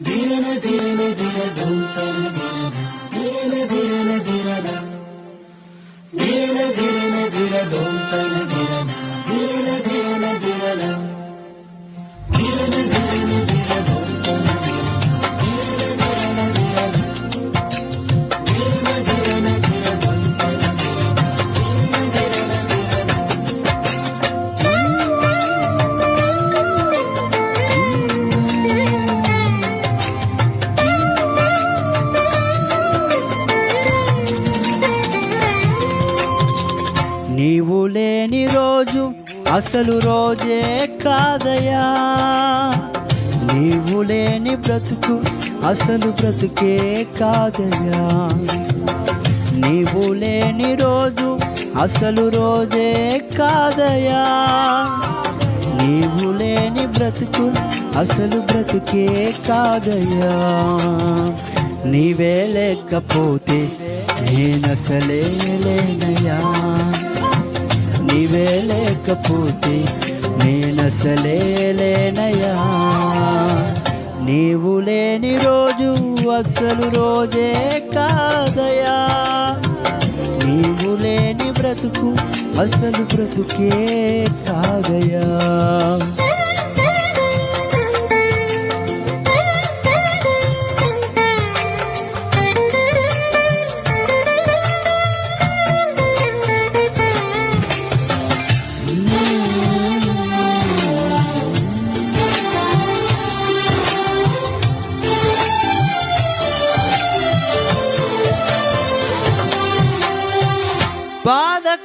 दिन दिननि दिन दोन्त दीन दिननि दिनदा दीन धीर दिन दोन्तन दान నీవు లేని రోజు అసలు రోజే కాదయా నీవు లేని బ్రతుకు అసలు బ్రతుకే కాదయా నీవు లేని రోజు అసలు రోజే కాదయా నీవు లేని బ్రతుకు అసలు బ్రతుకే కాదయా నీవే లేకపోతే నేనసలే లేనయా నీవే లేకపోతే నేనసలే లేనయా నీవు లేని రోజు అసలు రోజే కాదయా నీవు లేని బ్రతుకు అసలు బ్రతుకే కాదయా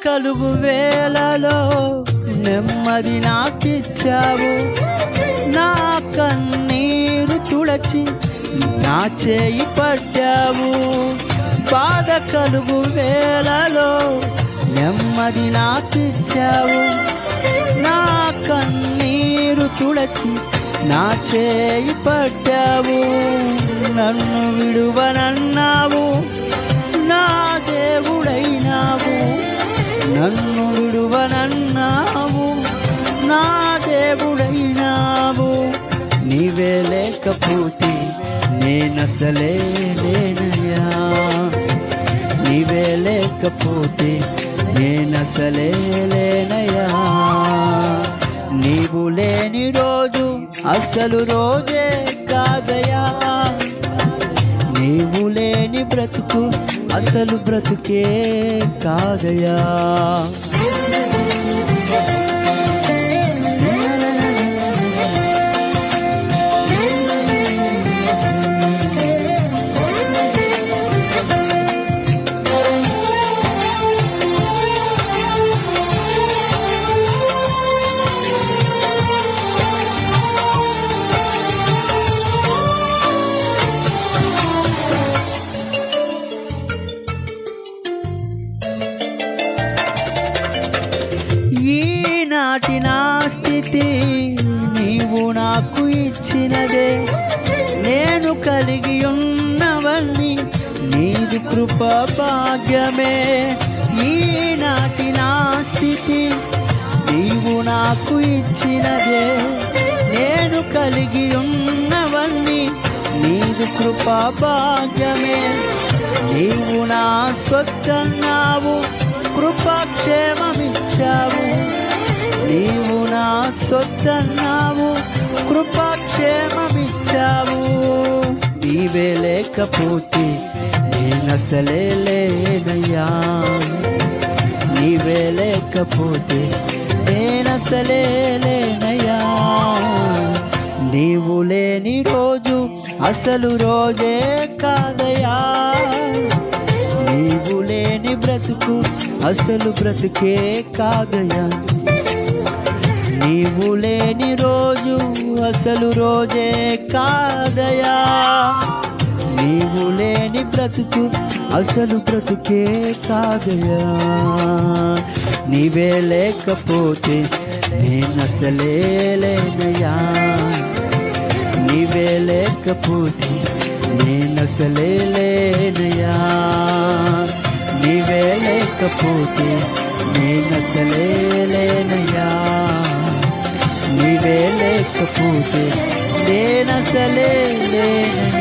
కలుగు వేళలో నెమ్మది నాకిచ్చావు. నా కన్నీరు తుడచి నా చేయి పట్టావు. బాధ కలుగు వేళలో నెమ్మది నాకిచ్చావు. నా కన్నీరు తుడచి నా చేయి పట్టావు. నన్ను విడువనన్నావు. నా దేవుడైనావు. నన్ను విడువనన్నావు నా దేవుడైనావు. నీవే లేకపోతే నేనసలే లేనయ్యా నీవే లేకపోతే నేనసలే లేనయ్యా నీవు లేని రోజు అసలు రోజే కాదయా నీవు లేని బ్రతుకు అసలు బ్రతుకే కాదయా ఇచ్చినదే నేను కలిగి ఉన్నవన్నీ నీది కృప భాగ్యమే. ఈనాటి నా స్థితి నీవు నాకు ఇచ్చినదే. నేను కలిగి ఉన్నవన్నీ నీది కృప భాగ్యమే. నీవు నా సొత్తన్నావు కృపాక్షేమమిచ్చావు. నీవు నా సొత్తన్నావు లేకపోతే నేనసలే లేనయ్యా నీవే లేకపోతే నేనసలే లేనయ్యా. నీవు లేని రోజు అసలు రోజే కాదయా నీవు లేని బ్రతుకు అసలు బ్రతుకే కాదయా నీవు లేని రోజు అసలు రోజే కాదయా నీవు లేని బ్రతుకు అసలు బ్రతుకే కాదయా నీవే లేకపోతే నేనసలే లేనయా నీవే లేకపోతే నేనసలే లేనయా నీవే లేకపోతే నేనసలే లేనయా నీవే లేకపోతే నేనసలే లేనయ్యా